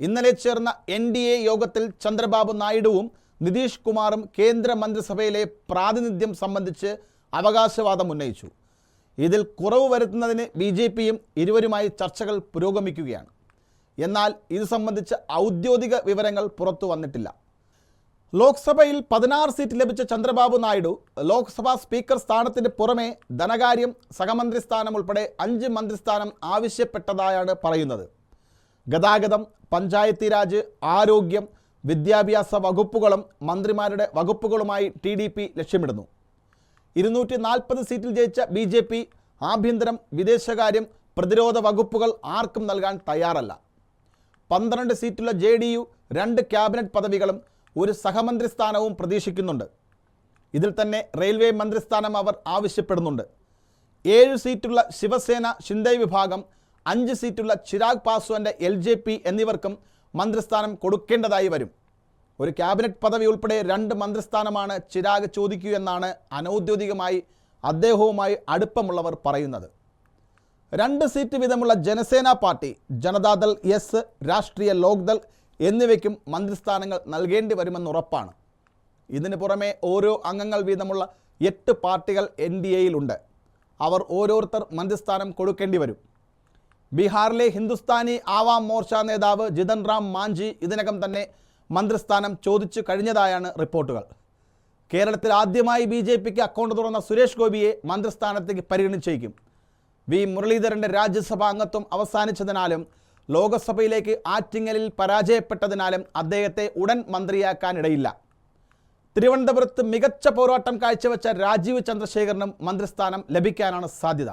ഇന്നലെ ചേർന്ന N D A യോഗത്തിൽ ചന്ദ്രബാബു നായിഡുവും നിതീഷ് കുമാറും കേന്ദ്ര മന്ത്രിസഭയിലെ പ്രാതിനിധ്യം സംബന്ധിച്ച് അവകാശവാദം ഉന്നയിച്ചു. ഇതിൽ കുറവ് വരുത്തുന്നതിന് ബി ജെ പിയും ഇരുവരുമായി ചർച്ചകൾ പുരോഗമിക്കുകയാണ്. എന്നാൽ ഇത് സംബന്ധിച്ച് ഔദ്യോഗിക വിവരങ്ങൾ പുറത്തു വന്നിട്ടില്ല. ലോക്സഭയിൽ പതിനാറ് സീറ്റ് ലഭിച്ച ചന്ദ്രബാബു നായിഡു ലോക്സഭാ സ്പീക്കർ സ്ഥാനത്തിന് പുറമെ ധനകാര്യം സഹമന്ത്രി സ്ഥാനം ഉൾപ്പെടെ അഞ്ച് മന്ത്രിസ്ഥാനം ആവശ്യപ്പെട്ടതായാണ് പറയുന്നത്. ഗതാഗതം പഞ്ചായത്തി രാജ് ആരോഗ്യം വിദ്യാഭ്യാസ വകുപ്പുകളും മന്ത്രിമാരുടെ വകുപ്പുകളുമായി ടി ഡി പി ലക്ഷ്യമിടുന്നു. ഇരുന്നൂറ്റി നാൽപ്പത് സീറ്റിൽ ജയിച്ച ബി ജെ പി ആഭ്യന്തരം വിദേശകാര്യം പ്രതിരോധ വകുപ്പുകൾ ആർക്കും നൽകാൻ തയ്യാറല്ല. പന്ത്രണ്ട് സീറ്റുള്ള ജെ ഡി യു രണ്ട് ക്യാബിനറ്റ് പദവികളും ഒരു സഹമന്ത്രി സ്ഥാനവും പ്രതീക്ഷിക്കുന്നുണ്ട്. ഇതിൽ തന്നെ റെയിൽവേ മന്ത്രിസ്ഥാനം അവർ ആവശ്യപ്പെടുന്നുണ്ട്. ഏഴ് സീറ്റുള്ള ശിവസേന ഷിൻഡെ വിഭാഗം അഞ്ച് സീറ്റുള്ള ചിരാഗ് പാസ്വാന്റെ എൽ ജെ പി എന്നിവർക്കും മന്ത്രിസ്ഥാനം കൊടുക്കേണ്ടതായി വരും. ഒരു ക്യാബിനറ്റ് പദവി ഉൾപ്പെടെ രണ്ട് മന്ത്രിസ്ഥാനമാണ് ചിരാഗ് ചോദിക്കൂ എന്നാണ് അനൗദ്യോഗികമായി അദ്ദേഹവുമായി അടുപ്പമുള്ളവർ പറയുന്നത്. രണ്ട് സീറ്റ് വീതമുള്ള ജനസേന പാർട്ടി ജനതാദൾ എസ് രാഷ്ട്രീയ ലോക്ദൾ എന്നിവയ്ക്കും മന്ത്രിസ്ഥാനങ്ങൾ നൽകേണ്ടി വരുമെന്ന് ഉറപ്പാണ്. ഇതിന് പുറമെ ഓരോ അംഗങ്ങൾ വീതമുള്ള എട്ട് പാർട്ടികൾ എൻ ഡി എയിലുണ്ട് അവർ ഓരോരുത്തർ മന്ത്രിസ്ഥാനം കൊടുക്കേണ്ടി വരും. ബീഹാറിലെ ഹിന്ദുസ്ഥാനി ആവാം മോർച്ച നേതാവ് ജിതൻ റാം മാഞ്ചി ഇതിനകം തന്നെ മന്ത്രിസ്ഥാനം ചോദിച്ചു കഴിഞ്ഞതായാണ് റിപ്പോർട്ടുകൾ. കേരളത്തിൽ ആദ്യമായി ബി ജെ പിക്ക് അക്കൗണ്ട് തുറന്ന സുരേഷ് ഗോപിയെ മന്ത്രിസ്ഥാനത്തേക്ക് പരിഗണിച്ചേക്കും. വി മുരളീധരന്റെ രാജ്യസഭാ അംഗത്വം അവസാനിച്ചതിനാലും ലോകസഭയിലേക്ക് ആറ്റിങ്ങലിൽ പരാജയപ്പെട്ടതിനാലും അദ്ദേഹത്തെ ഉടൻ മന്ത്രിയാക്കാനിടയില്ല. തിരുവനന്തപുരത്ത് മികച്ച പോരാട്ടം കാഴ്ചവെച്ച രാജീവ് ചന്ദ്രശേഖരനും മന്ത്രിസ്ഥാനം ലഭിക്കാനാണ് സാധ്യത.